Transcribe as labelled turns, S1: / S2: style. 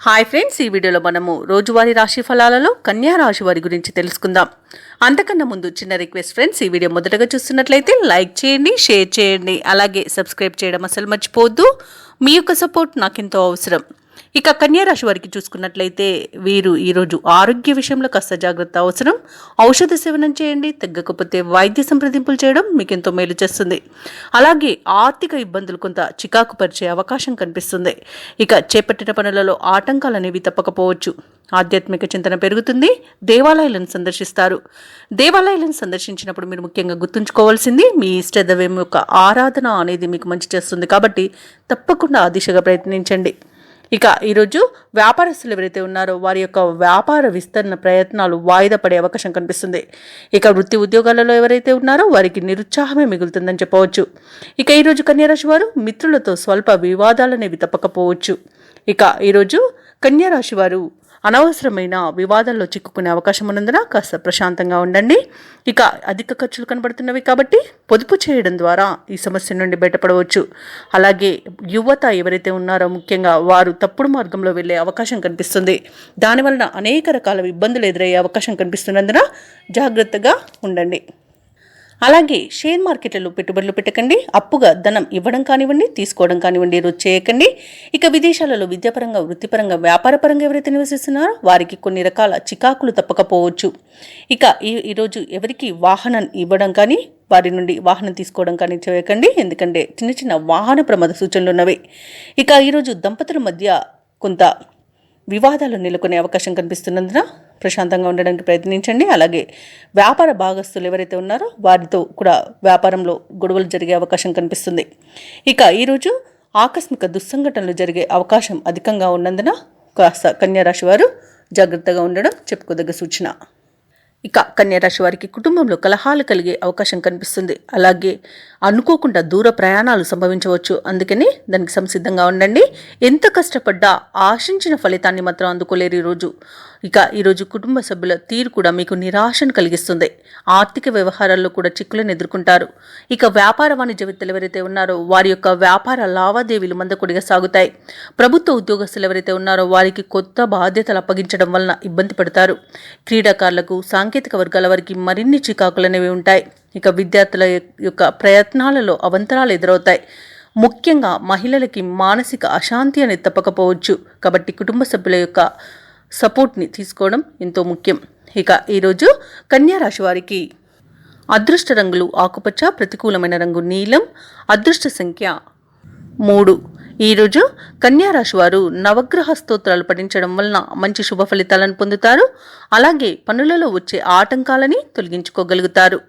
S1: Hi friends ఈ వీడియోలో మనము రోజువారీ రాశి ఫలాలలో కన్యా రాశి వారి గురించి తెలుసుకుందాం. అంతకన్నా ముందు చిన్న రిక్వెస్ట్ ఫ్రెండ్స్ ఈ వీడియో మొదటగా చూస్తున్నట్లయితే లైక్ చేయండి షేర్ చేయండి అలాగే సబ్స్క్రైబ్ చేయడం అసలు మర్చిపోవద్దు. మీ యొక్క సపోర్ట్ నాకెంతో అవసరం. ఇక కన్యారాశి వారికి చూసుకున్నట్లయితే వీరు ఈరోజు ఆరోగ్య విషయంలో కాస్త జాగ్రత్త అవసరం. ఔషధ సేవనం చేయండి తగ్గకపోతే వైద్య సంప్రదింపులు చేయడం మీకు ఎంతో మేలు చేస్తుంది. అలాగే ఆర్థిక ఇబ్బందులు కొంత చికాకు పరిచే అవకాశం కనిపిస్తుంది. ఇక చేపట్టిన పనులలో ఆటంకాలు అనేవి తప్పకపోవచ్చు. ఆధ్యాత్మిక చింతన పెరుగుతుంది దేవాలయాలను సందర్శిస్తారు. దేవాలయాలను సందర్శించినప్పుడు మీరు ముఖ్యంగా గుర్తుంచుకోవాల్సింది మీ ఇష్టదైవం యొక్క ఆరాధన అనేది మీకు మంచి చేస్తుంది కాబట్టి తప్పకుండా ఆ దిశగా ప్రయత్నించండి. ఇక ఈరోజు వ్యాపారస్తులు ఎవరైతే ఉన్నారో వారి యొక్క వ్యాపార విస్తరణ ప్రయత్నాలు వాయిదా పడే అవకాశం కనిపిస్తుంది. ఇక వృత్తి ఉద్యోగాలలో ఎవరైతే ఉన్నారో వారికి నిరుత్సాహమే మిగులుతుందని చెప్పవచ్చు. ఇక ఈరోజు కన్యారాశి వారు మిత్రులతో స్వల్ప వివాదాలనేవి తప్పకపోవచ్చు. ఇక ఈరోజు కన్యారాశి వారు అనవసరమైన వివాదంలో చిక్కుకునే అవకాశం ఉన్నందున కాస్త ప్రశాంతంగా ఉండండి. ఇక అధిక ఖర్చులు కనబడుతున్నవి కాబట్టి పొదుపు చేయడం ద్వారా ఈ సమస్య నుండి బయటపడవచ్చు. అలాగే యువత ఎవరైతే ఉన్నారో ముఖ్యంగా వారు తప్పుడు మార్గంలో వెళ్ళే అవకాశం కనిపిస్తుంది. దానివలన అనేక రకాల ఇబ్బందులు ఎదురయ్యే అవకాశం కనిపిస్తున్నందున జాగ్రత్తగా ఉండండి. అలాగే షేర్ మార్కెట్లలో పెట్టుబడులు పెట్టకండి అప్పుగా ధనం ఇవ్వడం కానివ్వండి తీసుకోవడం కానివ్వండి రోజు చేయకండి. ఇక విదేశాలలో విద్యాపరంగా వృత్తిపరంగా వ్యాపారపరంగా ఎవరైతే నివసిస్తున్నారో వారికి కొన్ని రకాల చికాకులు తప్పకపోవచ్చు. ఇక ఈ ఈరోజు ఎవరికి వాహనం ఇవ్వడం కానీ వారి నుండి వాహనం తీసుకోవడం కానీ చేయకండి. ఎందుకంటే చిన్న చిన్న వాహన ప్రమాద సూచనలు ఉన్నవి. ఇక ఈరోజు దంపతుల మధ్య కొంత వివాదాలు నెలకొనే అవకాశం కనిపిస్తున్నందున ప్రశాంతంగా ఉండడానికి ప్రయత్నించండి. అలాగే వ్యాపార భాగస్తులు ఎవరైతే ఉన్నారో వారితో కూడా వ్యాపారంలో గొడవలు జరిగే అవకాశం కనిపిస్తుంది. ఇక ఈరోజు ఆకస్మిక దుస్సంఘటనలు జరిగే అవకాశం అధికంగా ఉన్నందున కాస్త కన్యారాశి వారు జాగ్రత్తగా ఉండడం చెప్పుకోదగ్గ సూచన. ఇక కన్యారాశి వారికి కుటుంబంలో కలహాలు కలిగే అవకాశం కనిపిస్తుంది. అలాగే అనుకోకుండా దూర ప్రయాణాలు సంభవించవచ్చు. అందుకని దానికి సంసిద్ధంగా ఉండండి. ఎంత కష్టపడ్డా ఆశించిన ఫలితాన్ని మాత్రం అందుకోలేరు ఈరోజు. ఇక ఈరోజు కుటుంబ సభ్యుల తీరు కూడా మీకు నిరాశను కలిగిస్తుంది. ఆర్థిక వ్యవహారాల్లో కూడా చిక్కులను ఎదుర్కొంటారు. ఇక వ్యాపార వాణిజ్య వ్యక్తులు ఎవరైతే ఉన్నారో వారి యొక్క వ్యాపార లావాదేవీలు మందకొడిగా సాగుతాయి. ప్రభుత్వ ఉద్యోగస్తులు ఎవరైతే ఉన్నారో వారికి కొత్త బాధ్యతలు అప్పగించడం వలన ఇబ్బంది పడతారు. క్రీడాకారులకు సాంకేతిక వర్గాల వారికి మరిన్ని చికాకులనేవి ఉంటాయి. ఇక విద్యార్థుల యొక్క ప్రయత్నాలలో అవంతరాలు ఎదురవుతాయి. ముఖ్యంగా మహిళలకి మానసిక అశాంతి అనేది తప్పకపోవచ్చు. కాబట్టి కుటుంబ సభ్యుల యొక్క సపోర్ట్ని తీసుకోవడం ఎంతో ముఖ్యం. ఇక ఈరోజు కన్యా రాశి వారికి అదృష్ట రంగులు ఆకుపచ్చ ప్రతికూలమైన రంగు నీలం అదృష్ట సంఖ్య మూడు. ఈరోజు కన్యా రాశి వారు నవగ్రహ స్తోత్రాలు పఠించడం వలన మంచి శుభ ఫలితాలను పొందుతారు. అలాగే పనులలో వచ్చే ఆటంకాలని తొలగించుకోగలుగుతారు.